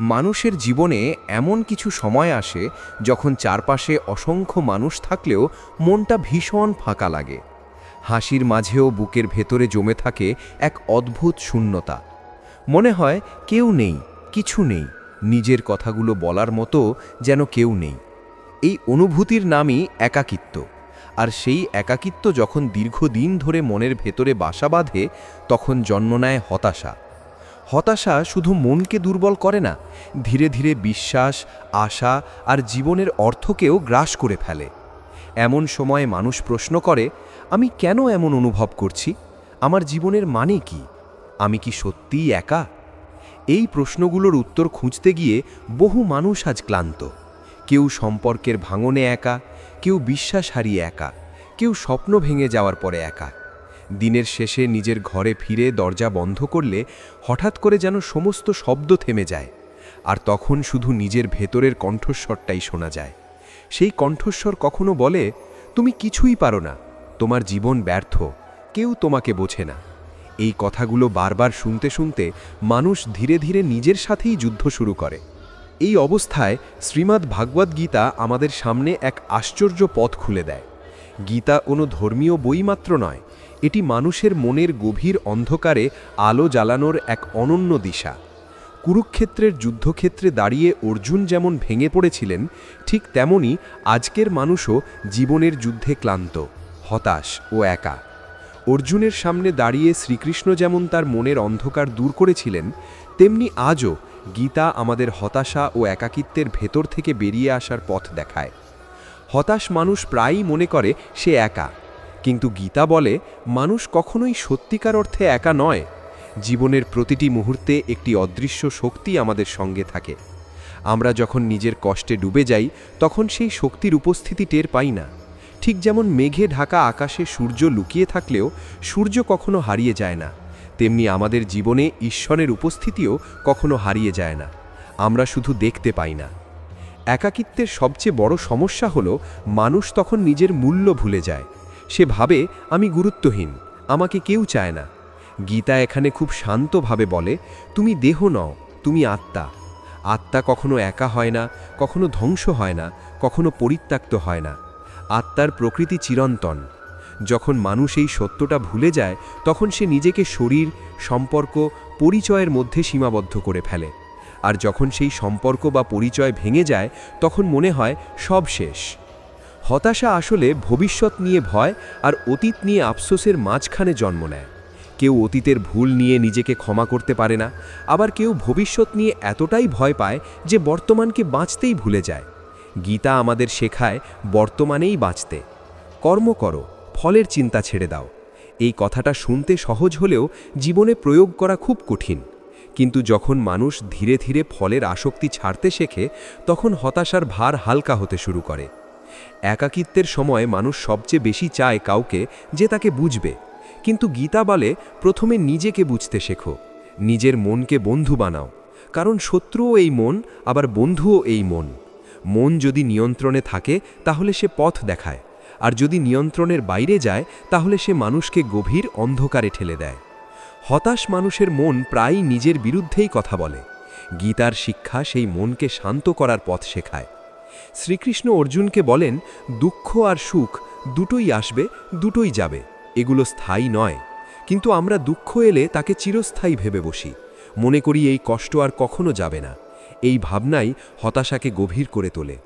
মানুষের জীবনে এমন কিছু সময় আসে যখন চারপাশে অসংখ্য মানুষ থাকলেও মনটা ভীষণ ফাঁকা লাগে। হাসির মাঝেও বুকের ভেতরে জমে থাকে এক অদ্ভুত শূন্যতা। মনে হয় কেউ নেই, কিছু নেই, নিজের কথাগুলো বলার মতো যেন কেউ নেই। এই অনুভূতির নামই একাকিত্ব। আর সেই একাকিত্ব যখন দীর্ঘদিন ধরে মনের ভেতরে বাসা বাঁধে, তখন জন্ম নেয় হতাশা। হতাশা শুধু মনকে দুর্বল করে না, ধীরে ধীরে বিশ্বাস, আশা আর জীবনের অর্থকেও গ্রাস করে ফেলে। এমন সময়ে মানুষ প্রশ্ন করে, আমি কেন এমন অনুভব করছি? আমার জীবনের মানে কি? আমি কি সত্যিই একা? এই প্রশ্নগুলোর উত্তর খুঁজতে গিয়ে বহু মানুষ আজ ক্লান্ত। কেউ সম্পর্কের ভাঙনে একা, কেউ বিশ্বাস হারিয়ে একা, কেউ স্বপ্ন ভেঙে যাওয়ার পরে একা। দিনের শেষে নিজের ঘরে ফিরে দরজা বন্ধ করলে হঠাৎ করে যেন সমস্ত শব্দ থেমে যায়, আর তখন শুধু নিজের ভেতরের কণ্ঠস্বরটাই শোনা যায়। সেই কণ্ঠস্বর কখনো বলে, তুমি কিছুই পারো না, তোমার জীবন ব্যর্থ, কেউ তোমাকে বোঝে না। এই কথাগুলো বারবার শুনতে শুনতে মানুষ ধীরে ধীরে নিজের সাথেই যুদ্ধ শুরু করে। এই অবস্থায় শ্রীমদ্ ভাগবত গীতা আমাদের সামনে এক আশ্চর্য পথ খুলে দেয়। গীতা কোনো ধর্মীয় বই মাত্র নয় এটি মানুষের মনের গভীর অন্ধকারে আলো জ্বালানোর এক অনন্য দিশা। কুরুক্ষেত্রের যুদ্ধক্ষেত্রে দাঁড়িয়ে অর্জুন যেমন ভেঙে পড়েছিলেন, ঠিক তেমনি আজকের মানুষও জীবনের যুদ্ধে ক্লান্ত, হতাশ ও একা। অর্জুনের সামনে দাঁড়িয়ে শ্রীকৃষ্ণ যেমন তার মনের অন্ধকার দূর করেছিলেন, তেমনি আজও গীতা আমাদের হতাশা ও একাকিত্বের ভেতর থেকে বেরিয়ে আসার পথ দেখায়। হতাশ মানুষ প্রায়ই মনে করে সে একা কিন্তু গীতা বলে, মানুষ কখনোই সত্যিকার অর্থে একা নয়। জীবনের প্রতিটি মুহূর্তে একটি অদৃশ্য শক্তি আমাদের সঙ্গে থাকে। আমরা যখন নিজের কষ্টে ডুবে যাই, তখন সেই শক্তির উপস্থিতি টের পাই না। ঠিক যেমন মেঘে ঢাকা আকাশে সূর্য লুকিয়ে থাকলেও সূর্য কখনো হারিয়ে যায় না, তেমনি আমাদের জীবনে ঈশ্বরের উপস্থিতিও কখনো হারিয়ে যায় না। আমরা শুধু দেখতে পাই না। একাকিত্বের সবচেয়ে বড় সমস্যা হলো, মানুষ তখন নিজের মূল্য ভুলে যায়। সে ভাবে, আমি গুরুত্বহীন, আমাকে কেউ চায় না। গীতা এখানে খুব শান্তভাবে বলে, তুমি দেহ নও, তুমি আত্মা। আত্মা কখনো একা হয় না, কখনো ধ্বংস হয় না, কখনো পরিত্যক্ত হয় না। আত্মার প্রকৃতি চিরন্তন। যখন মানুষ এই সত্যটা ভুলে যায়, তখন সে নিজেকে শরীর, সম্পর্ক, পরিচয়ের মধ্যে সীমাবদ্ধ করে ফেলে। আর যখন সেই সম্পর্ক বা পরিচয় ভেঙে যায়, তখন মনে হয় সব শেষ। হতাশা আসলে ভবিষ্যৎ নিয়ে ভয় আর অতীত নিয়ে আফসোসের মাঝখানে জন্ম নেয়। কেউ অতীতের ভুল নিয়ে নিজেকে ক্ষমা করতে পারে না, আবার কেউ ভবিষ্যৎ নিয়ে এতটাই ভয় পায় যে বর্তমানকে বাঁচতেই ভুলে যায়। গীতা আমাদের শেখায়, বর্তমানেই বাঁচতে। কর্ম করো, ফলের চিন্তা ছেড়ে দাও। এই কথাটা শুনতে সহজ হলেও জীবনে প্রয়োগ করা খুব কঠিন। কিন্তু যখন মানুষ ধীরে ধীরে ফলের আসক্তি ছাড়তে শেখে, তখন হতাশার ভার হালকা হতে শুরু করে। একাকিত্বের সময় মানুষ সবচেয়ে বেশি চায় কাউকে যে তাকে বুঝবে। কিন্তু গীতা বলে, প্রথমে নিজেকে বুঝতে শেখো। নিজের মনকে বন্ধু বানাও। কারণ শত্রুও এই মন, আবার বন্ধুও এই মন। মন যদি নিয়ন্ত্রণে থাকে, তাহলে সে পথ দেখায়। আর যদি নিয়ন্ত্রণের বাইরে যায়, তাহলে সে মানুষকে গভীর অন্ধকারে ঠেলে দেয়। হতাশ মানুষের মন প্রায়ই নিজের বিরুদ্ধেই কথা বলে। গীতার শিক্ষা সেই মনকে শান্ত করার পথ শেখায়। শ্রীকৃষ্ণ অর্জুনকে বলেন, দুঃখ আর সুখ দুটোই আসবে, দুটোই যাবে। এগুলো স্থায়ী নয়। কিন্তু আমরা দুঃখ এলে তাকে চিরস্থায়ী ভেবে বসি। মনে করি এই কষ্ট আর কখনো যাবে না। এই ভাবনাই হতাশাকে গভীর করে তোলে।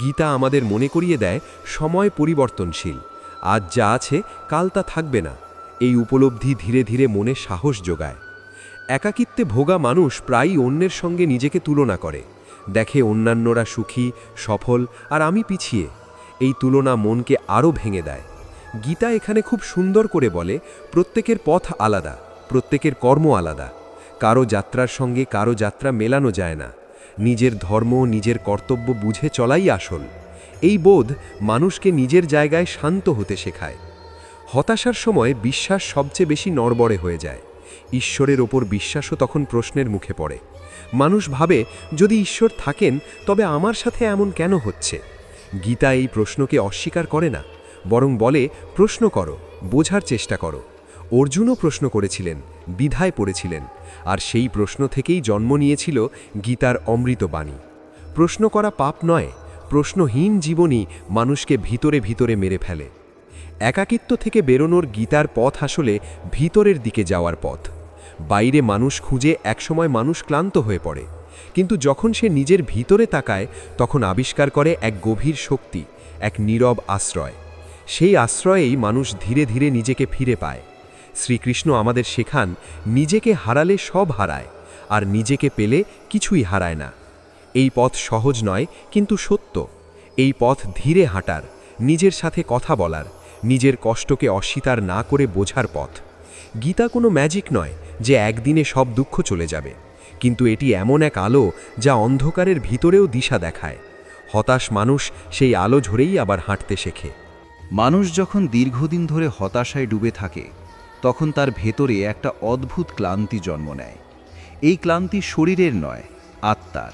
গীতা আমাদের মনে করিয়ে দেয়, সময় পরিবর্তনশীল। আজ যা আছে, কাল তা থাকবে না। এই উপলব্ধি ধীরে ধীরে মনে সাহস যোগায়। একাকিত্বে ভোগা মানুষ প্রায়ই অন্যের সঙ্গে নিজেকে তুলনা করে। দেখে অন্যান্যরা সুখী, সফল আর আমি পিছিয়ে। এই তুলনা মনকে আরও ভেঙে দেয়। গীতা এখানে খুব সুন্দর করে বলে, প্রত্যেকের পথ আলাদা, প্রত্যেকের কর্ম আলাদা। কারও যাত্রার সঙ্গে কারও যাত্রা মেলানো যায় না। নিজের ধর্ম, নিজের কর্তব্য বুঝে চলাই আসল। এই বোধ মানুষকে নিজের জায়গায় শান্ত হতে শেখায়। হতাশার সময় বিশ্বাস সবচেয়ে বেশি নড়বড়ে হয়ে যায়। ঈশ্বরের ওপর বিশ্বাসও তখন প্রশ্নের মুখে পড়ে। মানুষ ভাবে, যদি ঈশ্বর থাকেন, তবে আমার সাথে এমন কেন হচ্ছে? গীতা এই প্রশ্নকে অস্বীকার করে না, বরং বলে, প্রশ্ন করো, বোঝার চেষ্টা করো। অর্জুনও প্রশ্ন করেছিলেন, বিধায় পড়েছিলেন, আর সেই প্রশ্ন থেকেই জন্ম নিয়েছিল গীতার অমৃতবাণী প্রশ্ন করা পাপ নয়, প্রশ্নহীন জীবনই মানুষকে ভিতরে ভিতরে মেরে ফেলে। একাকিত্ব থেকে বেরোনোর গীতার পথ আসলে ভিতরের দিকে যাওয়ার পথ। বাইরে মানুষ খুঁজে একসময় মানুষ ক্লান্ত হয়ে পড়ে। কিন্তু যখন সে নিজের ভিতরে তাকায়, তখন আবিষ্কার করে এক গভীর শক্তি, এক নীরব আশ্রয়। সেই আশ্রয়েই মানুষ ধীরে ধীরে নিজেকে ফিরে পায়। শ্রীকৃষ্ণ আমাদের শেখান, নিজেকে হারালে সব হারায়, আর নিজেকে পেলে কিছুই হারায় না। এই পথ সহজ নয়, কিন্তু সত্য। এই পথ ধীরে হাঁটার, নিজের সাথে কথা বলার নিজের কষ্টকে অস্বীকার না করে বোঝার পথ। গীতা কোনো ম্যাজিক নয় যে একদিনে সব দুঃখ চলে যাবে। কিন্তু এটি এমন এক আলো যা অন্ধকারের ভিতরেও দিশা দেখায়। হতাশ মানুষ সেই আলো ঝরেই আবার হাঁটতে শেখে। মানুষ যখন দীর্ঘদিন ধরে হতাশায় ডুবে থাকে, তখন তার ভেতরে একটা অদ্ভুত ক্লান্তি জন্ম নেয়। এই ক্লান্তি শরীরের নয়, আত্মার।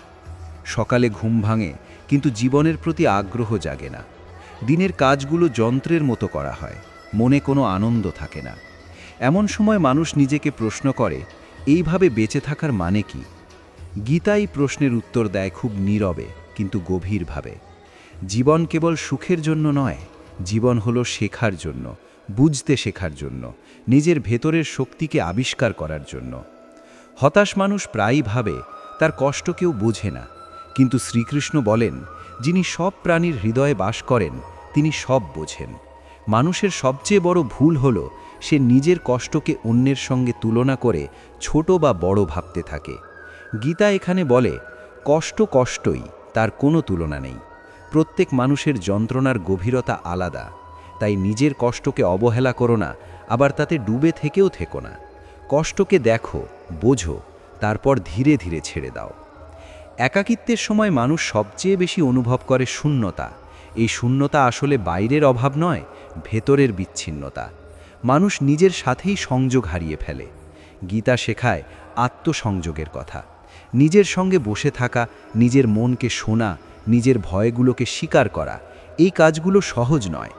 সকালে ঘুম ভাঙে, কিন্তু জীবনের প্রতি আগ্রহ জাগে না। দিনের কাজগুলো যন্ত্রের মতো করা হয়, মনে কোনো আনন্দ থাকে না। এমন সময় মানুষ নিজেকে প্রশ্ন করে, এইভাবে বেঁচে থাকার মানে কি? গীতাই প্রশ্নের উত্তর দেয় খুব নীরবে, কিন্তু গভীরভাবে। জীবন কেবল সুখের জন্য নয়, জীবন হলো শেখার জন্য, বুঝতে শেখার জন্য, নিজের ভেতরের শক্তিকে আবিষ্কার করার জন্য। হতাশ মানুষ প্রায়ই ভাবে, তার কষ্ট কেউ বোঝে না। কিন্তু শ্রীকৃষ্ণ বলেন যিনি সব প্রাণীর হৃদয়ে বাস করেন, তিনি সব বোঝেন। মানুষের সবচেয়ে বড় ভুল হল, সে নিজের কষ্টকে অন্যের সঙ্গে তুলনা করে ছোট বা বড় ভাবতে থাকে। গীতা এখানে বলে, কষ্ট কষ্টই, তার কোনো তুলনা নেই। প্রত্যেক মানুষের যন্ত্রণার গভীরতা আলাদা। তাই নিজের কষ্টকে অবহেলা করো না, আবার তাতে ডুবে থেকেও থেকো না। কষ্টকে দেখো, বোঝো, তারপর ধীরে ধীরে ছেড়ে দাও। একাকিত্বের সময় মানুষ সবচেয়ে বেশি অনুভব করে শূন্যতা। এই শূন্যতা আসলে বাইরের অভাব নয়, ভেতরের বিচ্ছিন্নতা। মানুষ নিজের সাথেই সংযোগ হারিয়ে ফেলে। গীতা শেখায় আত্মসংযোগের কথা। নিজের সঙ্গে বসে থাকা, নিজের মনকে শোনা, নিজের ভয়গুলোকে স্বীকার করা, এই কাজগুলো সহজ নয়।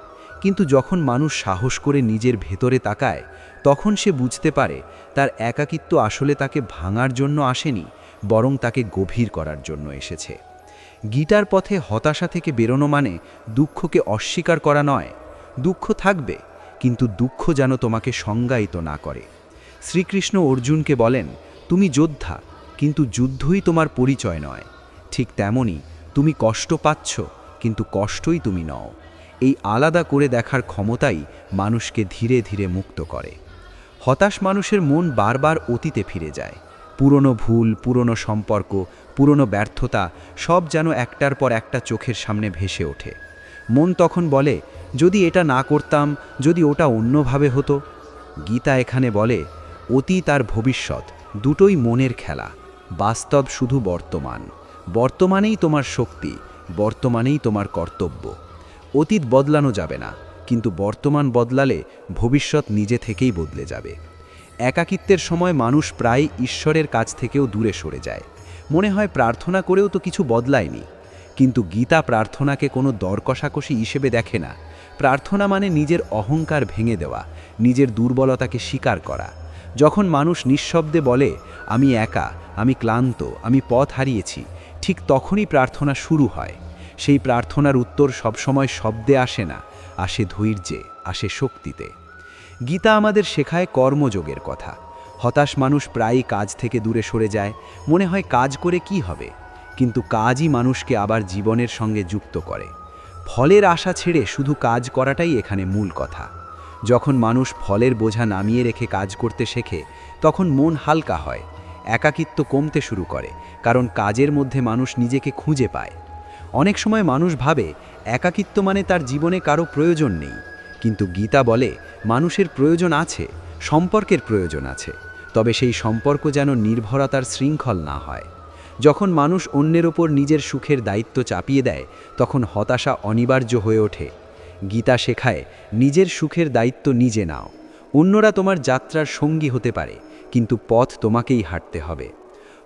কিন্তু যখন মানুষ সাহস করে নিজের ভেতরে তাকায়, তখন সে বুঝতে পারে তার একাকিত্ব আসলে তাকে ভাঙার জন্য আসেনি বরং তাকে গভীর করার জন্য এসেছে। গীটার পথে হতাশা থেকে বেরোনো মানে দুঃখকে অস্বীকার করা নয়। দুঃখ থাকবে, কিন্তু দুঃখ যেন তোমাকে সংজ্ঞায়িত না করে। শ্রীকৃষ্ণ অর্জুনকে বলেন, তুমি যোদ্ধা, কিন্তু যুদ্ধই তোমার পরিচয় নয়। ঠিক তেমনি তুমি কষ্ট পাচ্ছ, কিন্তু কষ্টই তুমি নও। এই আলাদা করে দেখার ক্ষমতাই মানুষকে ধীরে ধীরে মুক্ত করে। হতাশ মানুষের মন বারবার অতীতে ফিরে যায়। পুরনো ভুল, পুরনো সম্পর্ক, পুরনো ব্যর্থতা সব যেন একটার পর একটা চোখের সামনে ভেসে ওঠে। মন তখন বলে, যদি এটা না করতাম, যদি ওটা অন্যভাবে হতো? গীতা এখানে বলে অতীত আর ভবিষ্যৎ, দুটোই মনের খেলা, বাস্তব শুধু বর্তমান। বর্তমানেই তোমার শক্তি, বর্তমানেই তোমার কর্তব্য। অতীত বদলানো যাবে না, কিন্তু বর্তমান বদলালে ভবিষ্যৎ নিজে থেকেই বদলে যাবে। একাকিত্বের সময় মানুষ প্রায় ঈশ্বরের কাছ থেকেও দূরে সরে যায়। মনে হয় প্রার্থনা করেও তো কিছু বদলায়নি। কিন্তু গীতা প্রার্থনাকে কোনো দর কষাকষি হিসেবে দেখে না। প্রার্থনা মানে নিজের অহংকার ভেঙে দেওয়া, নিজের দুর্বলতাকে স্বীকার করা। যখন মানুষ নিঃশব্দে বলে, আমি একা, আমি ক্লান্ত, আমি পথ হারিয়েছি, ঠিক তখনই প্রার্থনা শুরু হয়। সেই প্রার্থনার উত্তর সবসময় শব্দে আসে না, আসে ধৈর্যে, আসে শক্তিতে। গীতা আমাদের শেখায় কর্মযোগের কথা। হতাশ মানুষ প্রায়ই কাজ থেকে দূরে সরে যায়, মনে হয় কাজ করে কি হবে? কিন্তু কাজই মানুষকে আবার জীবনের সঙ্গে যুক্ত করে। ফলের আশা ছেড়ে শুধু কাজ করাটাই এখানে মূল কথা। যখন মানুষ ফলের বোঝা নামিয়ে রেখে কাজ করতে শেখে, তখন মন হালকা হয়, একাকিত্ব কমতে শুরু করে, কারণ কাজের মধ্যে মানুষ নিজেকে খুঁজে পায়। অনেক সময় মানুষ ভাবে, একাকিত্ব মানে তার জীবনে কারও প্রয়োজন নেই। কিন্তু গীতা বলে, মানুষের প্রয়োজন আছে, সম্পর্কের প্রয়োজন আছে, তবে সেই সম্পর্ক যেন নির্ভরতার শৃঙ্খল না হয়। যখন মানুষ অন্যের ওপর নিজের সুখের দায়িত্ব চাপিয়ে দেয়, তখন হতাশা অনিবার্য হয়ে ওঠে। গীতা শেখায়, নিজের সুখের দায়িত্ব নিজে নাও। অন্যরা তোমার যাত্রার সঙ্গী হতে পারে, কিন্তু পথ তোমাকেই হাঁটতে হবে।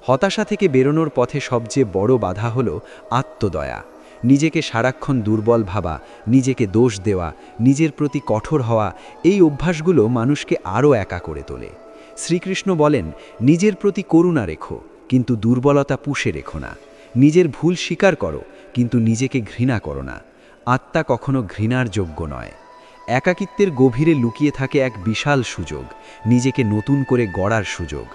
হতাশা থেকে বেরোনোর পথে সবচেয়ে বড় বাধা হল আত্মদয়া। নিজেকে সারাক্ষণ দুর্বল ভাবা, নিজেকে দোষ দেওয়া, নিজের প্রতি কঠোর হওয়া, এই অভ্যাসগুলো মানুষকে আরও একা করে তোলে। শ্রীকৃষ্ণ বলেন, নিজের প্রতি করুণা রেখো, কিন্তু দুর্বলতা পুষে রেখো না। নিজের ভুল স্বীকার করো, কিন্তু নিজেকে ঘৃণা করো না। আত্মা কখনো ঘৃণার যোগ্য নয়। একাকিত্বের গভীরে লুকিয়ে থাকে এক বিশাল সুযোগ, নিজেকে নতুন করে গড়ার সুযোগ।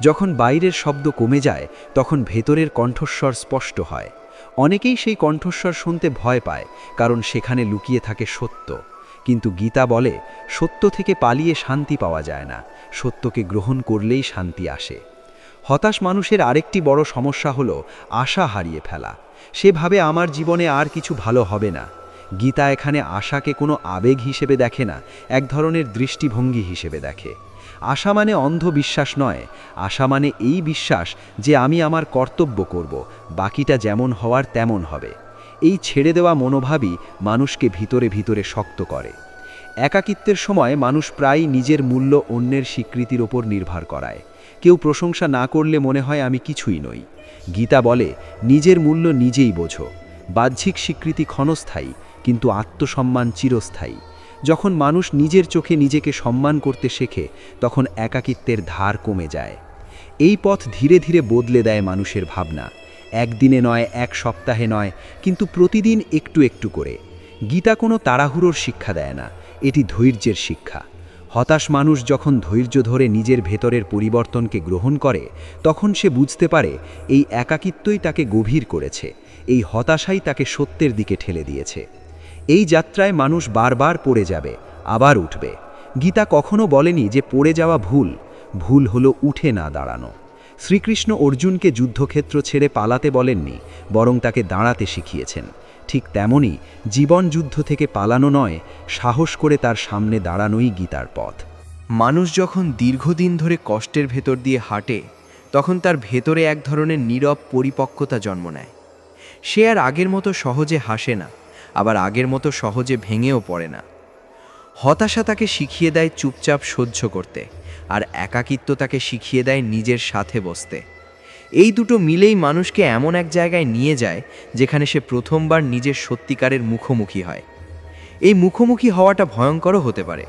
যখন বাইরের শব্দ কমে যায়, তখন ভেতরের কণ্ঠস্বর স্পষ্ট হয়। অনেকেই সেই কণ্ঠস্বর শুনতে ভয় পায়, কারণ সেখানে লুকিয়ে থাকে সত্য। কিন্তু গীতা বলে, সত্য থেকে পালিয়ে শান্তি পাওয়া যায় না, সত্যকে গ্রহণ করলেই শান্তি আসে। হতাশ মানুষের আরেকটি বড় সমস্যা হলো, আশা হারিয়ে ফেলা। সে ভাবে আমার জীবনে আর কিছু ভালো হবে না। গীতা এখানে আশাকে কোনো আবেগ হিসেবে দেখে না, এক ধরনের দৃষ্টিভঙ্গি হিসেবে দেখে। আশা মানে অন্ধ বিশ্বাস নয়। আশা মানে এই বিশ্বাস যে আমি আমার কর্তব্য করব, বাকিটা যেমন হওয়ার তেমন হবে। এই ছেড়ে দেওয়া মনোভাবই মানুষকে ভিতরে ভিতরে শক্ত করে। একাকিত্বের সময় মানুষ প্রায় নিজের মূল্য অন্যের স্বীকৃতির ওপর নির্ভর করায়। কেউ প্রশংসা না করলে মনে হয় আমি কিছুই নই। গীতা বলে, নিজের মূল্য নিজেই বোঝো। বাহ্যিক স্বীকৃতি ক্ষণস্থায়ী, কিন্তু আত্মসম্মান চিরস্থায়ী। যখন মানুষ নিজের চোখে নিজেকে সম্মান করতে শেখে, তখন একাকিত্বের ধার কমে যায়। এই পথ ধীরে ধীরে বদলে দেয় মানুষের ভাবনা। একদিনে নয়, এক সপ্তাহে নয়, কিন্তু প্রতিদিন একটু একটু করে। গীতা কোনো তাড়াহুড়োর শিক্ষা দেয় না, এটি ধৈর্যের শিক্ষা। হতাশ মানুষ যখন ধৈর্য ধরে নিজের ভেতরের পরিবর্তনকে গ্রহণ করে, তখন সে বুঝতে পারে এই একাকিত্বই তাকে গভীর করেছে, এই হতাশাই তাকে সত্যের দিকে ঠেলে দিয়েছে। এই যাত্রায় মানুষ বারবার পড়ে যাবে, আবার উঠবে। গীতা কখনো বলেনি যে পড়ে যাওয়া ভুল ভুল হলো উঠে না দাঁড়ানো। শ্রীকৃষ্ণ অর্জুনকে যুদ্ধক্ষেত্র ছেড়ে পালাতে বলেননি, বরং তাকে দাঁড়াতে শিখিয়েছেন। ঠিক তেমনই জীবন যুদ্ধ থেকে পালানো নয়, সাহস করে তার সামনে দাঁড়ানোই গীতার পথ। মানুষ যখন দীর্ঘদিন ধরে কষ্টের ভেতর দিয়ে হাঁটে, তখন তার ভেতরে এক ধরনের নীরব পরিপক্কতা জন্ম নেয়। সে আর আগের মতো সহজে হাসে না। আবার আগের মতো সহজে ভেঙেও পড়ে না। হতাশা তাকে শিখিয়ে দেয় চুপচাপ সহ্য করতে আর একাকিত্ব তাকে শিখিয়ে দেয় নিজের সাথে বসতে। এই দুটো মিলেই মানুষকে এমন এক জায়গায় নিয়ে যায় যেখানে সে প্রথমবার নিজের সত্যিকারের মুখোমুখি হয়। এই মুখোমুখি হওয়াটা ভয়ঙ্করও হতে পারে,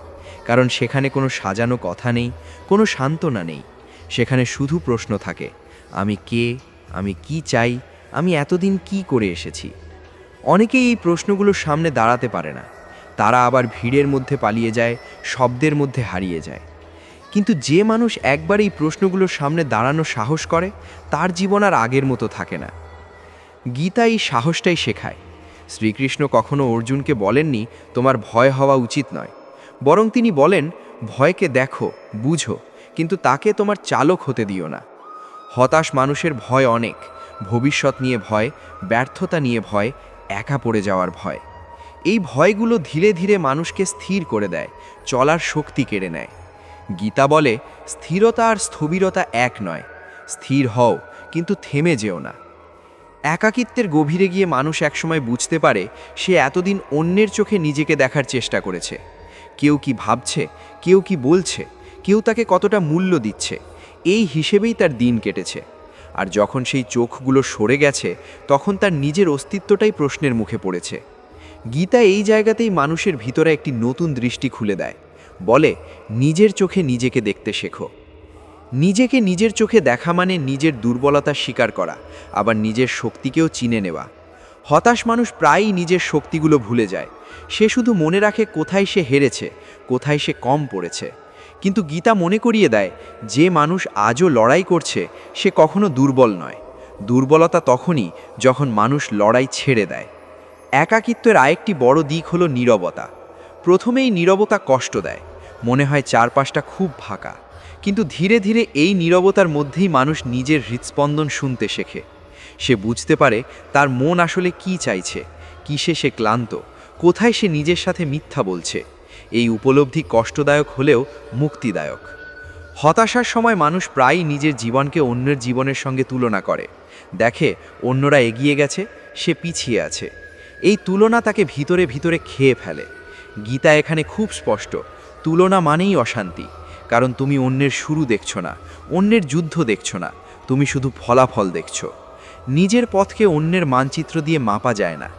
কারণ সেখানে কোনো সাজানো কথা নেই, কোনো সান্ত্বনা নেই। সেখানে শুধু প্রশ্ন থাকে, আমি কে, আমি কি চাই, আমি এতদিন কি করে এসেছি? অনেকেই এই প্রশ্নগুলোর সামনে দাঁড়াতে পারে না। তারা আবার ভিড়ের মধ্যে পালিয়ে যায়, শব্দের মধ্যে হারিয়ে যায়। কিন্তু যে মানুষ একবার এই প্রশ্নগুলোর সামনে দাঁড়ানো সাহস করে, তার জীবন আর আগের মতো থাকে না। গীতা এই সাহসটাই শেখায়। শ্রীকৃষ্ণ কখনো অর্জুনকে বলেননি, তোমার ভয় হওয়া উচিত নয়। বরং তিনি বলেন, ভয়কে দেখো, বুঝো, কিন্তু তাকে তোমার চালক হতে দিও না। হতাশ মানুষের ভয় অনেক। ভবিষ্যৎ নিয়ে ভয়, ব্যর্থতা নিয়ে ভয় একা পড়ে যাওয়ার ভয়। এই ভয়গুলো ধীরে ধীরে মানুষকে স্থির করে দেয়, চলার শক্তি কেড়ে নেয়। গীতা বলে, স্থিরতা আর স্থবিরতা এক নয়। স্থির হও, কিন্তু থেমে যেও না। একাকিত্বের গভীরে গিয়ে মানুষ একসময় বুঝতে পারে, সে এতদিন অন্যের চোখে নিজেকে দেখার চেষ্টা করেছে। কেউ কি ভাবছে, কেউ কি বলছে, কেউ তাকে কতটা মূল্য দিচ্ছে, এই হিসেবেই তার দিন কেটেছে। আর যখন সেই চোখগুলো সরে গেছে, তখন তার নিজের অস্তিত্বটাই প্রশ্নের মুখে পড়েছে। গীতা এই জায়গাতেই মানুষের ভিতরে একটি নতুন দৃষ্টি খুলে দেয়। বলে, নিজের চোখে নিজেকে দেখতে শেখো। নিজেকে নিজের চোখে দেখা মানে নিজের দুর্বলতা স্বীকার করা, আবার নিজের শক্তিকেও চিনে নেওয়া। হতাশ মানুষ প্রায়ই নিজের শক্তিগুলো ভুলে যায়। সে শুধু মনে রাখে কোথায় সে হেরেছে, কোথায় সে কম পড়েছে। কিন্তু গীতা মনে করিয়ে দেয়, যে মানুষ আজও লড়াই করছে, সে কখনো দুর্বল নয়। দুর্বলতা তখনই যখন মানুষ লড়াই ছেড়ে দেয়। একাকিত্বের আরেকটি বড় দিক হলো নীরবতা। প্রথমেই নীরবতা কষ্ট দেয়, মনে হয় চারপাশটা খুব ফাঁকা। কিন্তু ধীরে ধীরে এই নীরবতার মধ্যেই মানুষ নিজের হৃৎস্পন্দন শুনতে শেখে। সে বুঝতে পারে তার মন আসলে কি চাইছে, কিসে সে ক্লান্ত, কোথায় সে নিজের সাথে মিথ্যা বলছে। এই উপলব্ধি কষ্টদায়ক হলেও মুক্তিদায়ক। হতাশার সময় মানুষ প্রায়ই নিজের জীবনকে অন্যের জীবনের সঙ্গে তুলনা করে। দেখে, অন্যরা এগিয়ে গেছে, সে পিছিয়ে আছে। এই তুলনা তাকে ভিতরে ভিতরে খেয়ে ফেলে। গীতা এখানে খুব স্পষ্ট, তুলনা মানেই অশান্তি। কারণ তুমি অন্যের শুরু দেখছ না, অন্যের যুদ্ধ দেখছ না, তুমি শুধু ফলাফল দেখছ। নিজের পথকে অন্যের মানচিত্র দিয়ে মাপা যায় না।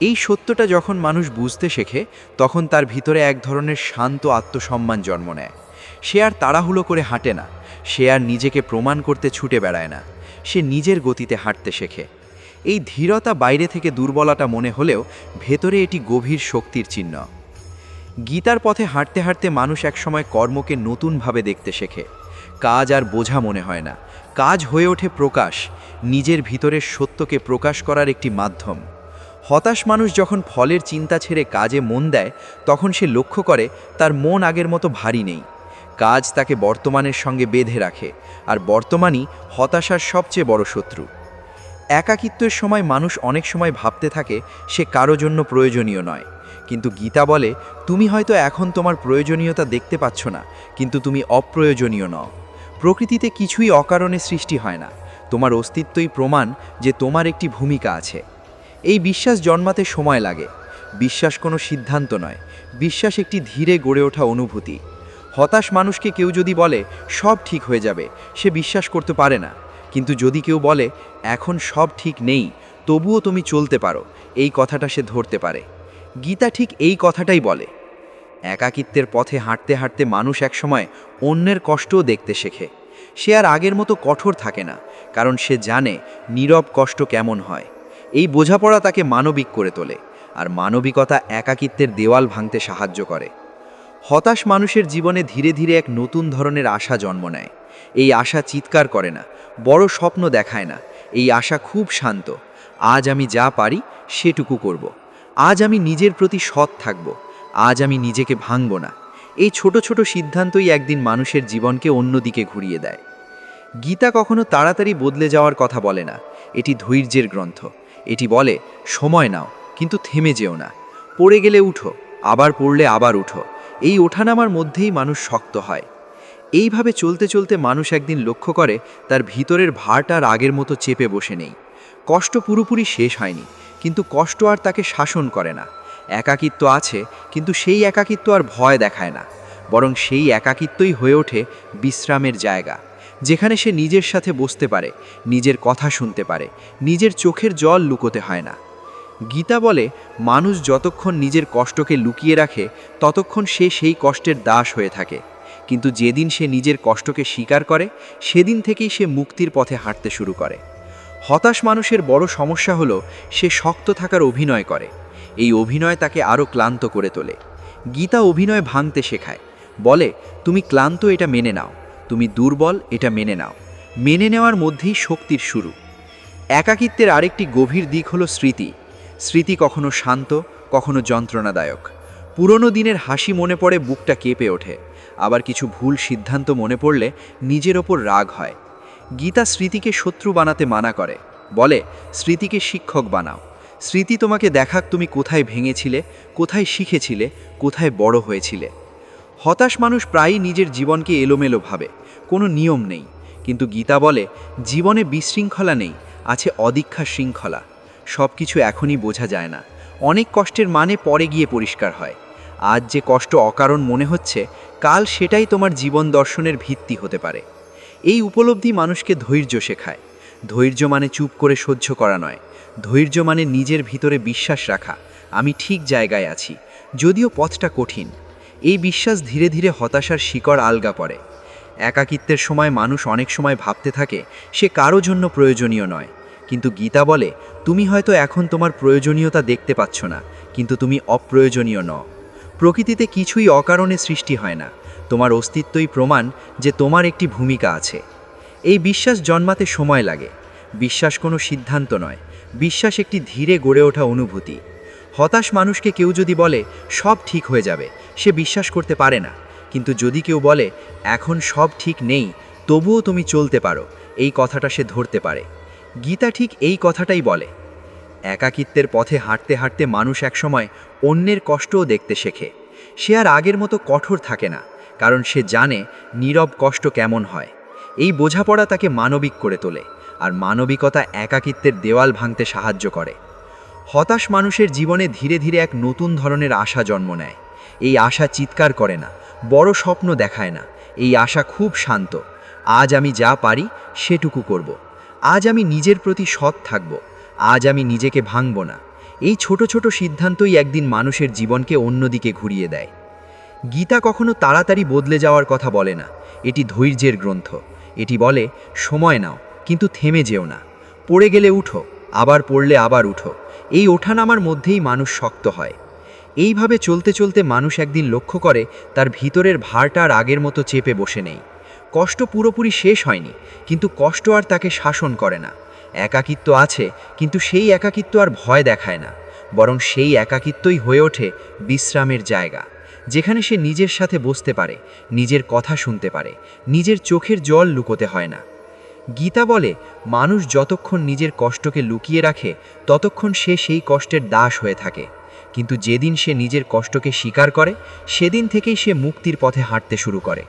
এই সত্যটা যখন মানুষ বুঝতে শেখে, তখন তার ভিতরে এক ধরনের শান্ত আত্মসম্মান জন্ম নেয়। সে আর তাড়াহুড়ো করে হাঁটে না, সে আর নিজেকে প্রমাণ করতে ছুটে বেড়ায় না, সে নিজের গতিতে হাঁটতে শেখে। এই ধীরতা বাইরে থেকে দুর্বলতা মনে হলেও ভেতরে এটি গভীর শক্তির চিহ্ন। গীতার পথে হাঁটতে হাঁটতে মানুষ একসময় কর্মকে নতুনভাবে দেখতে শেখে। কাজ আর বোঝা মনে হয় না। কাজ হয়ে ওঠে প্রকাশ, নিজের ভিতরের সত্যকে প্রকাশ করার একটি মাধ্যম। হতাশ মানুষ যখন ফলের চিন্তা ছেড়ে কাজে মন দেয়, তখন সে লক্ষ্য করে তার মন আগের মতো ভারী নেই। কাজ তাকে বর্তমানের সঙ্গে বেঁধে রাখে, আর বর্তমানই হতাশার সবচেয়ে বড় শত্রু। একাকিত্বের সময় মানুষ অনেক সময় ভাবতে থাকে, সে কারও জন্য প্রয়োজনীয় নয়। কিন্তু গীতা বলে, তুমি হয়তো এখন তোমার প্রয়োজনীয়তা দেখতে পাচ্ছ না, কিন্তু তুমি অপ্রয়োজনীয় নও। প্রকৃতিতে কিছুই অকারণে সৃষ্টি হয় না। তোমার অস্তিত্বই প্রমাণ যে তোমার একটি ভূমিকা আছে। এই বিশ্বাস জন্মাতে সময় লাগে। বিশ্বাস কোনো সিদ্ধান্ত নয়। বিশ্বাস একটি ধীরে গড়ে ওঠা অনুভূতি। হতাশ মানুষকে কেউ যদি বলে, সব ঠিক হয়ে যাবে সে বিশ্বাস করতে পারে না। কিন্তু যদি কেউ বলে, এখন সব ঠিক নেই তবুও তুমি চলতে পারো। এই কথাটা সে ধরতে পারে। গীতা ঠিক এই কথাটাই বলে। একাকিত্বের পথে হাঁটতে হাঁটতে মানুষ একসময় অন্যের কষ্টও দেখতে শেখে। সে আর আগের মতো কঠোর থাকে না, কারণ সে জানে নীরব কষ্ট কেমন হয়। এই বোঝাপড়া তাকে মানবিক করে তোলে আর মানবিকতা একাকিত্বের দেওয়াল ভাঙতে সাহায্য করে। হতাশ মানুষের জীবনে ধীরে ধীরে এক নতুন ধরনের আশা জন্ম নেয়। এই আশা চিৎকার করে না, বড় স্বপ্ন দেখায় না, এই আশা খুব শান্ত। আজ আমি যা পারি, সেটুকু করব। আজ আমি নিজের প্রতি সৎ থাকব। আজ আমি নিজেকে ভাঙব না। এই ছোট ছোট সিদ্ধান্তই একদিন মানুষের জীবনকে অন্যদিকে ঘুরিয়ে দেয়। গীতা কখনো তাড়াতাড়ি বদলে যাওয়ার কথা বলে না। এটি ধৈর্যের গ্রন্থ। এটি বলে, সময় নাও, কিন্তু থেমে যেও না। পড়ে গেলে উঠো, আবার পড়লে আবার উঠো। এই ওঠানামার মধ্যেই মানুষ শক্ত হয়। এইভাবে চলতে চলতে মানুষ একদিন লক্ষ্য করে, তার ভিতরের ভারটা আর আগের মতো চেপে বসে নেই। কষ্ট পুরোপুরি শেষ হয়নি, কিন্তু কষ্ট আর তাকে শাসন করে না। একাকিত্ব আছে, কিন্তু সেই একাকিত্ব আর ভয় দেখায় না। বরং সেই একাকিত্বই হয়ে ওঠে বিশ্রামের জায়গা। যেখানে সে নিজের সাথে বসতে পারে, নিজের কথা শুনতে পারে, নিজের চোখের জল লুকোতে হয় না। গীতা বলে, মানুষ যতক্ষণ নিজের কষ্টকে লুকিয়ে রাখে, ততক্ষণ সে সেই কষ্টের দাস হয়ে থাকে। কিন্তু যেদিন সে নিজের কষ্টকে স্বীকার করে, সেদিন থেকেই সে মুক্তির পথে হাঁটতে শুরু করে। হতাশ মানুষের বড় সমস্যা হলো, সে শক্ত থাকার অভিনয় করে। এই অভিনয় তাকে আরও ক্লান্ত করে তোলে। গীতা অভিনয় ভাঙতে শেখায়। বলে, তুমি ক্লান্ত এটা মেনে নাও। তুমি দুর্বল, এটা মেনে নাও। মেনে নেওয়ার মধ্যেই শক্তির শুরু। একাকিত্বের আরেকটি গভীর দিক হলো স্মৃতি। স্মৃতি কখনো শান্ত, কখনো যন্ত্রণাদায়ক। পুরনো দিনের হাসি মনে পড়ে, বুকটা কেঁপে ওঠে। আবার কিছু ভুল সিদ্ধান্ত মনে পড়লে নিজের ওপর রাগ হয়। গীতা স্মৃতিকে শত্রু বানাতে মানা করে। বলে, স্মৃতিকে শিক্ষক বানাও। স্মৃতি তোমাকে দেখাক তুমি কোথায় ভেঙেছিলে, কোথায় শিখেছিলে, কোথায় বড় হয়েছিলে। হতাশ মানুষ প্রায়ই নিজের জীবনকে এলোমেলো ভাবে, কোনো নিয়ম নেই। কিন্তু গীতা বলে, জীবনে বিশৃঙ্খলা নেই, আছে অদীক্ষা শৃঙ্খলা। সব কিছু এখনই বোঝা যায় না। অনেক কষ্টের মানে পরে গিয়ে পরিষ্কার হয়। আজ যে কষ্ট অকারণ মনে হচ্ছে, কাল সেটাই তোমার জীবন দর্শনের ভিত্তি হতে পারে। এই উপলব্ধি মানুষকে ধৈর্য শেখায়। ধৈর্য মানে চুপ করে সহ্য করা নয়। ধৈর্য মানে নিজের ভিতরে বিশ্বাস রাখা। আমি ঠিক জায়গায় আছি, যদিও পথটা কঠিন। এই বিশ্বাস ধীরে ধীরে হতাশার শিকড় আলগা পড়ে। একাকিত্বের সময় মানুষ অনেক সময় ভাবতে থাকে, সে কারও জন্য প্রয়োজনীয় নয়। কিন্তু গীতা বলে, তুমি হয়তো এখন তোমার প্রয়োজনীয়তা দেখতে পাচ্ছ না, কিন্তু তুমি অপ্রয়োজনীয় ন প্রকৃতিতে কিছুই অকারণে সৃষ্টি হয় না। তোমার অস্তিত্বই প্রমাণ যে তোমার একটি ভূমিকা আছে। এই বিশ্বাস জন্মাতে সময় লাগে। বিশ্বাস কোনো সিদ্ধান্ত নয়। বিশ্বাস একটি ধীরে গড়ে ওঠা অনুভূতি। হতাশ মানুষকে কেউ যদি বলে, সব ঠিক হয়ে যাবে সে বিশ্বাস করতে পারে না। কিন্তু যদি কেউ বলে, এখন সব ঠিক নেই, তবুও তুমি চলতে পারো এই কথাটা সে ধরতে পারে। গীতা ঠিক এই কথাটাই বলে। একাকিত্বের পথে হাঁটতে হাঁটতে মানুষ একসময় অন্যের কষ্টও দেখতে শেখে। সে আর আগের মতো কঠোর থাকে না, কারণ সে জানে নীরব কষ্ট কেমন হয়। এই বোঝাপড়া তাকে মানবিক করে তোলে, আর মানবিকতা একাকিত্বের দেওয়াল ভাঙতে সাহায্য করে। হতাশ মানুষের জীবনে ধীরে ধীরে এক নতুন ধরনের আশা জন্ম নেয়। এই আশা চিৎকার করে না, বড় স্বপ্ন দেখায় না, এই আশা খুব শান্ত। আজ আমি যা পারি, সেটুকু করব। আজ আমি নিজের প্রতি সৎ থাকব। আজ আমি নিজেকে ভাঙব না। এই ছোট ছোট সিদ্ধান্তই একদিন মানুষের জীবনকে অন্যদিকে ঘুরিয়ে দেয়। গীতা কখনো তাড়াতাড়ি বদলে যাওয়ার কথা বলে না। এটি ধৈর্যের গ্রন্থ। এটি বলে, সময় নাও, কিন্তু থেমে যেও না। পড়ে গেলে উঠো, আবার পড়লে আবার উঠো। এই ওঠানামার মধ্যেই মানুষ শক্ত হয়। এইভাবে চলতে চলতে মানুষ একদিন লক্ষ্য করে, তার ভিতরের ভারটা আর আগের মতো চেপে বসে নেই। কষ্ট পুরোপুরি শেষ হয়নি, কিন্তু কষ্ট আর তাকে শাসন করে না। একাকিত্ব আছে, কিন্তু সেই একাকিত্ব আর ভয় দেখায় না। বরং সেই একাকিত্বই হয়ে ওঠে বিশ্রামের জায়গা, যেখানে সে নিজের সাথে বসতে পারে, নিজের কথা শুনতে পারে, নিজের চোখের জল লুকোতে হয় না। গীতা বলে, মানুষ যতক্ষণ নিজের কষ্টকে লুকিয়ে রাখে, ততক্ষণ সে সেই কষ্টের দাস হয়ে থাকে। কিন্তু যেদিন সে নিজের কষ্টকে স্বীকার করে, সেদিন থেকেই সে মুক্তির পথে হাঁটতে শুরু করে।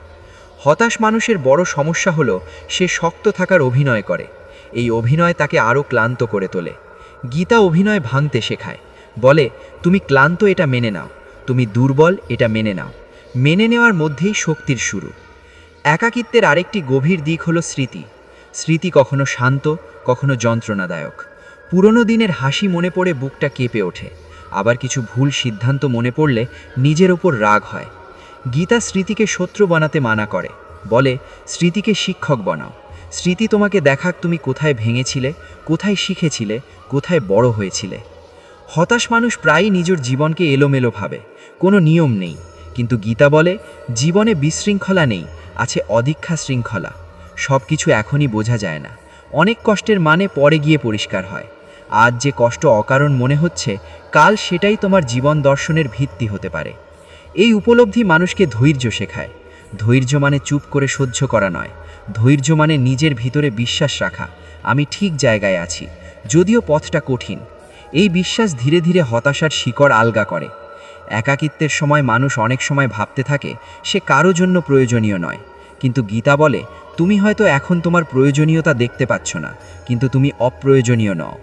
হতাশ মানুষের বড় সমস্যা হলো, সে শক্ত থাকার অভিনয় করে। এই অভিনয় তাকে আরও ক্লান্ত করে তোলে। গীতা অভিনয় ভাঙতে শেখায়। বলে, তুমি ক্লান্ত, এটা মেনে নাও। তুমি দুর্বল, এটা মেনে নাও। মেনে নেওয়ার মধ্যেই শক্তির শুরু। একাকিত্বের আরেকটি গভীর দিক হলো স্মৃতি। স্মৃতি কখনো শান্ত, কখনো যন্ত্রণাদায়ক। পুরনো দিনের হাসি মনে পড়ে বুকটা কেঁপে ওঠে। আবার কিছু ভুল সিদ্ধান্ত মনে পড়লে নিজের ওপর রাগ হয়। গীতা স্মৃতিকে শত্রু বানাতে মানা করে। বলে, স্মৃতিকে শিক্ষক বানাও। স্মৃতি তোমাকে দেখাক তুমি কোথায় ভেঙেছিলে, কোথায় শিখেছিলে, কোথায় বড় হয়েছিলে। হতাশ মানুষ প্রায়ই নিজের জীবনকে এলোমেলো ভাবে। কোনো নিয়ম নেই। কিন্তু গীতা বলে, জীবনে বিশৃঙ্খলা নেই, আছে অদীক্ষা শৃঙ্খলা। সব কিছু এখনই বোঝা যায় না। অনেক কষ্টের মানে পরে গিয়ে পরিষ্কার হয়। আজ যে কষ্ট অকারণ মনে হচ্ছে, কাল সেটাই তোমার জীবন দর্শনের ভিত্তি হতে পারে। এই উপলব্ধি মানুষকে ধৈর্য শেখায়। ধৈর্য মানে চুপ করে সহ্য করা নয়। ধৈর্য মানে নিজের ভিতরে বিশ্বাস রাখা। আমি ঠিক জায়গায় আছি, যদিও পথটা কঠিন। এই বিশ্বাস ধীরে ধীরে হতাশার শিকড় আলগা করে। একাকিত্বের সময় মানুষ অনেক সময় ভাবতে থাকে, সে কারও জন্য প্রয়োজনীয় নয়। কিন্তু গীতা বলে, তুমি হয়তো এখন তোমার প্রয়োজনীয়তা দেখতে পাচ্ছ না, কিন্তু তুমি অপ্রয়োজনীয় নও।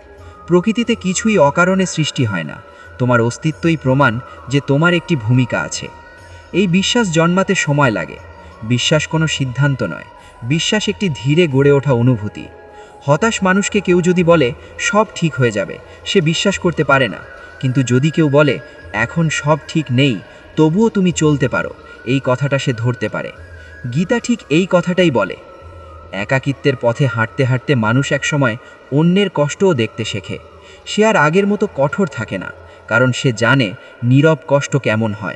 প্রকৃতিতে কিছুই অকারণে সৃষ্টি হয় না। তোমার অস্তিত্বই প্রমাণ যে তোমার একটি ভূমিকা আছে। এই বিশ্বাস জন্মাতে সময় লাগে। বিশ্বাস কোনো সিদ্ধান্ত নয়। বিশ্বাস একটি ধীরে গড়ে ওঠা অনুভূতি। হতাশ মানুষকে কেউ যদি বলে, সব ঠিক হয়ে যাবে সে বিশ্বাস করতে পারে না। কিন্তু যদি কেউ বলে, এখন সব ঠিক নেই তবুও তুমি চলতে পারো। এই কথাটা সে ধরতে পারে। গীতা ঠিক এই কথাটাই বলে। একাকিত্বের পথে হাঁটতে হাঁটতে মানুষ একসময় অন্যের কষ্টও দেখতে শেখে। সে আর আগের মতো কঠোর থাকে না, কারণ সে জানে নীরব কষ্ট কেমন হয়।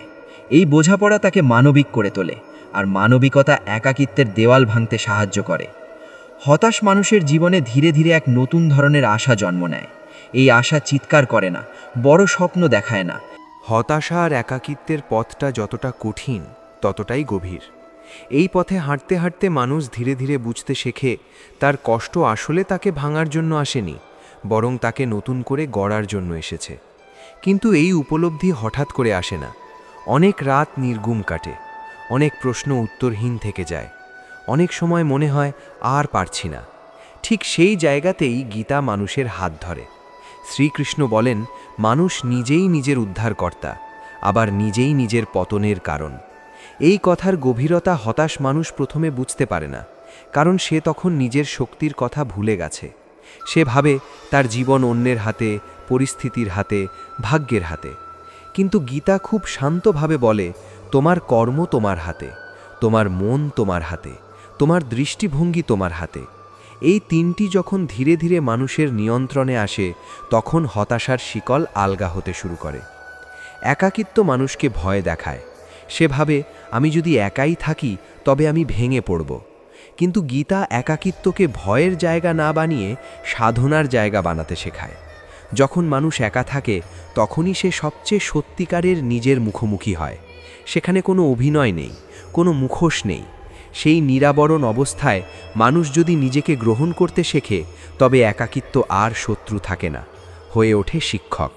এই বোঝাপড়া তাকে মানবিক করে তোলে আর মানবিকতা একাকিত্বের দেওয়াল ভাঙতে সাহায্য করে। হতাশ মানুষের জীবনে ধীরে ধীরে এক নতুন ধরনের আশা জন্ম নেয়। এই আশা চিৎকার করে না, বড় স্বপ্ন দেখায় না। হতাশা আর একাকিত্বের পথটা যতটা কঠিন, ততটাই গভীর। এই পথে হাঁটতে হাঁটতে মানুষ ধীরে ধীরে বুঝতে শেখে, তার কষ্ট আসলে তাকে ভাঙার জন্য আসেনি, বরং তাকে নতুন করে গড়ার জন্য এসেছে। কিন্তু এই উপলব্ধি হঠাৎ করে আসে না। অনেক রাত নির্গুম কাটে, অনেক প্রশ্ন উত্তরহীন থেকে যায়, অনেক সময় মনে হয় আর পারছি না। ঠিক সেই জায়গাতেই গীতা মানুষের হাত ধরে। শ্রীকৃষ্ণ বলেন, মানুষ নিজেই নিজের উদ্ধারকর্তা, আবার নিজেই নিজের পতনের কারণ। এই কথার গভীরতা হতাশ মানুষ প্রথমে বুঝতে পারে না, কারণ সে তখন নিজের শক্তির কথা ভুলে গেছে। সে ভাবে তার জীবন অন্যের হাতে, পরিস্থিতির হাতে, ভাগ্যের হাতে। কিন্তু গীতা খুব শান্তভাবে বলে, তোমার কর্ম তোমার হাতে, তোমার মন তোমার হাতে, তোমার দৃষ্টিভঙ্গি তোমার হাতে। এই তিনটি যখন ধীরে ধীরে মানুষের নিয়ন্ত্রণে আসে, তখন হতাশার শিকল আলগা হতে শুরু করে। একাকিত্ব মানুষকে ভয় দেখায়। সে ভাবে আমি যদি একাই থাকি, তবে আমি ভেঙে পড়ব। কিন্তু গীতা একাকিত্বকে ভয়ের জায়গা না বানিয়ে সাধনার জায়গা বানাতে শেখায়। যখন মানুষ একা থাকে, তখনই সে সবচেয়ে সত্যিকারের নিজের মুখোমুখি হয়। সেখানে কোনো অভিনয় নেই, কোনো মুখোশ নেই। সেই নিরাবরণ অবস্থায় মানুষ যদি নিজেকে গ্রহণ করতে শেখে, তবে একাকিত্ব আর শত্রু থাকে না, হয়ে ওঠে শিক্ষক।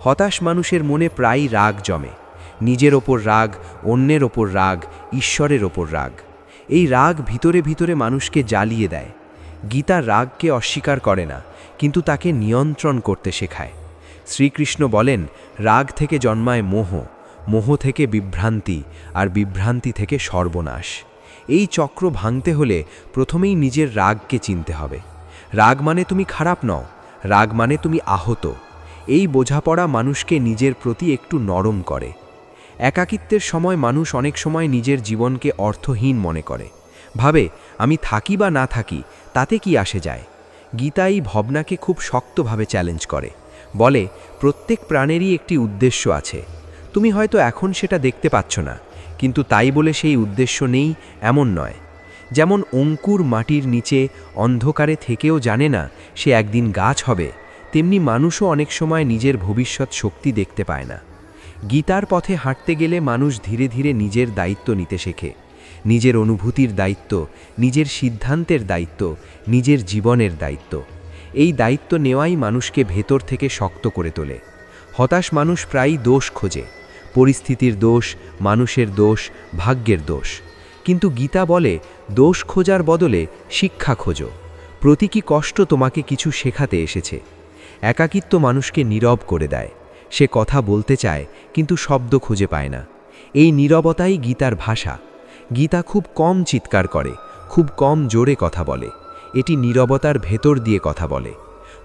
হতাশ মানুষের মনে প্রায়ই রাগ জমে। নিজের ওপর রাগ, অন্যের ওপর রাগ, ঈশ্বরের ওপর রাগ। এই রাগ ভিতরে ভিতরে মানুষকে জ্বালিয়ে দেয়। গীতা রাগকে অস্বীকার করে না, কিন্তু তাকে নিয়ন্ত্রণ করতে শেখায়। শ্রীকৃষ্ণ বলেন, রাগ থেকে জন্মায় মোহ মোহ থেকে বিভ্রান্তি, আর বিভ্রান্তি থেকে সর্বনাশ। এই চক্র ভাঙতে হলে প্রথমেই নিজের রাগকে চিনতে হবে। রাগ মানে তুমি খারাপ নও, রাগ মানে তুমি আহত। এই বোঝাপড়া মানুষকে নিজের প্রতি একটু নরম করে। একাকিত্বের সময় মানুষ অনেক সময় নিজের জীবনকে অর্থহীন মনে করে। ভাবে, আমি থাকি বা না থাকি, তাতে কি আসে যায়? গীতা এই ভাবনাকে খুব শক্তভাবে চ্যালেঞ্জ করে। বলে, প্রত্যেক প্রাণেরই একটি উদ্দেশ্য আছে। তুমি হয়তো এখন সেটা দেখতে পাচ্ছ না, কিন্তু তাই বলে সেই উদ্দেশ্য নেই এমন নয়। যেমন অঙ্কুর মাটির নিচে অন্ধকারে থেকেও জানে না সে একদিন গাছ হবে, তেমনি মানুষও অনেক সময় নিজের ভবিষ্যৎ শক্তি দেখতে পায় না। গীতার পথে হাঁটতে গেলে মানুষ ধীরে ধীরে নিজের দায়িত্ব নিতে শেখে। নিজের অনুভূতির দায়িত্ব, নিজের সিদ্ধান্তের দায়িত্ব, নিজের জীবনের দায়িত্ব। এই দায়িত্ব নেওয়াই মানুষকে ভেতর থেকে শক্ত করে তোলে। হতাশ মানুষ প্রায়ই দোষ খোঁজে। পরিস্থিতির দোষ, মানুষের দোষ, ভাগ্যের দোষ। কিন্তু গীতা বলে, দোষ খোঁজার বদলে শিক্ষা খোঁজো। প্রতীকী কষ্ট তোমাকে কিছু শেখাতে এসেছে। একাকিত্ব মানুষকে নীরব করে দেয়। সে কথা বলতে চায়, কিন্তু শব্দ খুঁজে পায় না। এই নীরবতাই গীতার ভাষা। গীতা খুব কম চিৎকার করে, খুব কম জোরে কথা বলে। এটি নীরবতার ভেতর দিয়ে কথা বলে।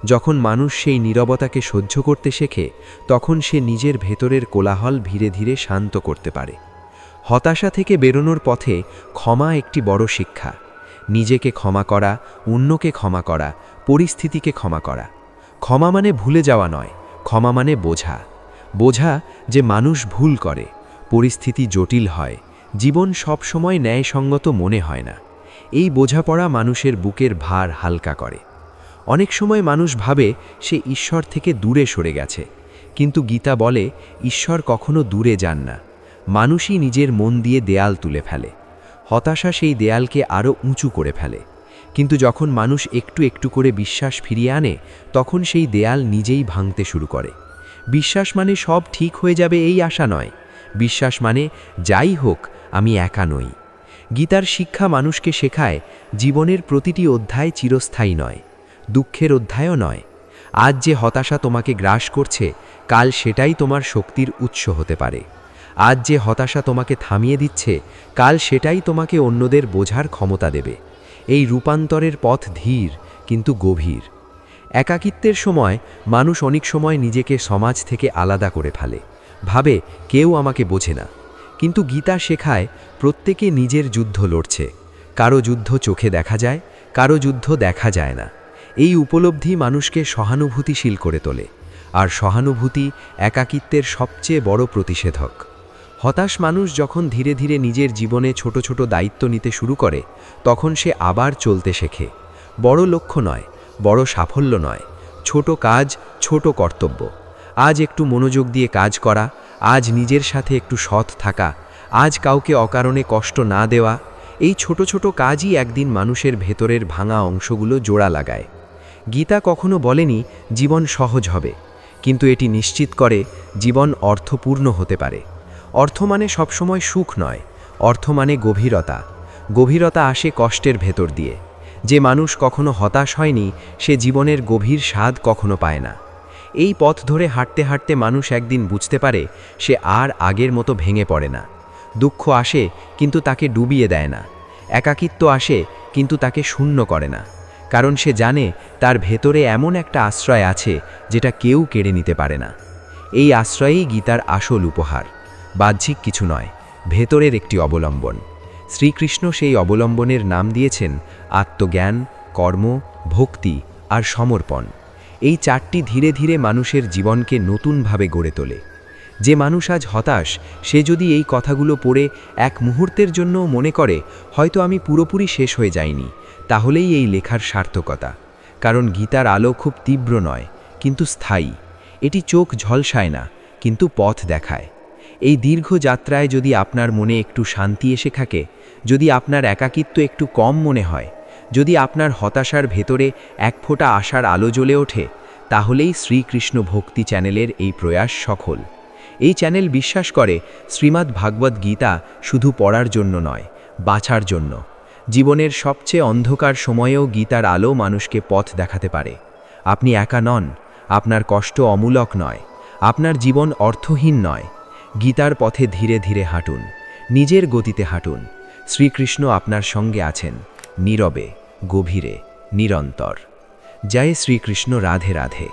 যখন মানুষ সেই নীরবতাকে সহ্য করতে শেখে, তখন সে নিজের ভেতরের কোলাহল ধীরে ধীরে শান্ত করতে পারে। হতাশা থেকে বেরোনোর পথে ক্ষমা একটি বড় শিক্ষা। নিজেকে ক্ষমা করা, অন্যকে ক্ষমা করা, পরিস্থিতিকে ক্ষমা করা। ক্ষমা মানে ভুলে যাওয়া নয় ক্ষমা মানে বোঝা। বোঝা যে মানুষ ভুল করে, পরিস্থিতি জটিল হয়, জীবন সব সময় ন্যায়সঙ্গত মনে হয় না। এই বোঝাপড়া মানুষের বুকের ভার হালকা করে। অনেক সময় মানুষ ভাবে সে ঈশ্বর থেকে দূরে সরে গেছে, কিন্তু গীতা বলে ঈশ্বর কখনো দূরে যান না। মানুষই নিজের মন দিয়ে দেয়াল তুলে ফেলে। হতাশা সেই দেয়ালকে আরও উঁচু করে ফেলে। কিন্তু যখন মানুষ একটু একটু করে বিশ্বাস ফিরিয়ে আনে, তখন সেই দেয়াল নিজেই ভাঙতে শুরু করে। বিশ্বাস মানে সব ঠিক হয়ে যাবে এই আশা নয়। বিশ্বাস মানে যাই হোক, আমি একা নই। গীতার শিক্ষা মানুষকে শেখায়, জীবনের প্রতিটি অধ্যায় চিরস্থায়ী নয়, দুঃখের অধ্যায়ও নয়। আজ যে হতাশা তোমাকে গ্রাস করছে, কাল সেটাই তোমার শক্তির উৎস হতে পারে। আজ যে হতাশা তোমাকে থামিয়ে দিচ্ছে, কাল সেটাই তোমাকে অন্যদের বোঝার ক্ষমতা দেবে। এই রূপান্তরের পথ ধীর, কিন্তু গভীর। একাকিত্বের সময় মানুষ অনেক সময় নিজেকে সমাজ থেকে আলাদা করে ফেলে। ভাবে, কেউ আমাকে বোঝে না। কিন্তু গীতা শেখায়, প্রত্যেকে নিজের যুদ্ধ লড়ছে। কারও যুদ্ধ চোখে দেখা যায়, কারও যুদ্ধ দেখা যায় না। এই উপলব্ধি মানুষকে সহানুভূতিশীল করে তোলে। আর সহানুভূতি একাকিত্বের সবচেয়ে বড় প্রতিষেধক। হতাশ মানুষ যখন ধীরে ধীরে নিজের জীবনে ছোট ছোট দায়িত্ব নিতে শুরু করে, তখন সে আবার চলতে শেখে। বড় লক্ষ্য নয়, বড় সাফল্য নয়। ছোট কাজ, ছোট কর্তব্য। আজ একটু মনোযোগ দিয়ে কাজ করা, আজ নিজের সাথে একটু সৎ থাকা, আজ কাউকে অকারণে কষ্ট না দেওয়া, এই ছোট ছোট কাজই একদিন মানুষের ভেতরের ভাঙা অংশগুলো জোড়া লাগায়। গীতা কখনো বলেনি, জীবন সহজ হবে। কিন্তু এটি নিশ্চিত করে, জীবন অর্থপূর্ণ হতে পারে। অর্থ মানে সবসময় সুখ নয়, অর্থ মানে গভীরতা। গভীরতা আসে কষ্টের ভেতর দিয়ে। যে মানুষ কখনো হতাশ হয়নি, সে জীবনের গভীর স্বাদ কখনো পায় না। এই পথ ধরে হাঁটতে হাঁটতে মানুষ একদিন বুঝতে পারে, সে আর আগের মতো ভেঙে পড়ে না। দুঃখ আসে, কিন্তু তাকে ডুবিয়ে দেয় না। একাকিত্ব আসে, কিন্তু তাকে শূন্য করে না। কারণ সে জানে, তার ভেতরে এমন একটা আশ্রয় আছে, যেটা কেউ কেড়ে নিতে পারে না। এই আশ্রয়েই গীতার আসল উপহার। বাহ্যিক কিছু নয়, ভেতরের একটি অবলম্বন। শ্রীকৃষ্ণ সেই অবলম্বনের নাম দিয়েছেন আত্মজ্ঞান, কর্ম, ভক্তি আর সমর্পণ। এই চারটি ধীরে ধীরে মানুষের জীবনকে নতুনভাবে গড়ে তোলে। যে মানুষ আজ হতাশ, সে যদি এই কথাগুলো পড়ে এক মুহূর্তের জন্য মনে করে, হয়তো আমি পুরোপুরি শেষ হয়ে যাইনি তাহলেই এই লেখার সার্থকতা। কারণ গীতার আলো খুব তীব্র নয়, কিন্তু স্থায়ী। এটি চোখ ঝলসায় না, কিন্তু পথ দেখায়। এই দীর্ঘ যাত্রায় যদি আপনার মনে একটু শান্তি এসে থাকে, যদি আপনার একাকিত্ব একটু কম মনে হয়, যদি আপনার হতাশার ভেতরে এক ফোঁটা আশার আলো জ্বলে ওঠে, তাহলেই শ্রীকৃষ্ণ ভক্তি চ্যানেলের এই প্রয়াস সফল। এই চ্যানেল বিশ্বাস করে শ্রীমদ্ ভাগবত গীতা শুধু পড়ার জন্য নয়, বাছার জন্য। জীবনের সবচেয়ে অন্ধকার সময়েও গীতার আলো মানুষকে পথ দেখাতে পারে। আপনি একা নন, আপনার কষ্ট অমূলক নয়, আপনার জীবন অর্থহীন নয়। গীতার পথে ধীরে ধীরে হাঁটুন, নিজের গতিতে হাঁটুন। শ্রীকৃষ্ণ আপনার সঙ্গে আছেন, নীরবে, গভীরে, নিরন্তর। জয় শ্রীকৃষ্ণ, রাধে রাধে।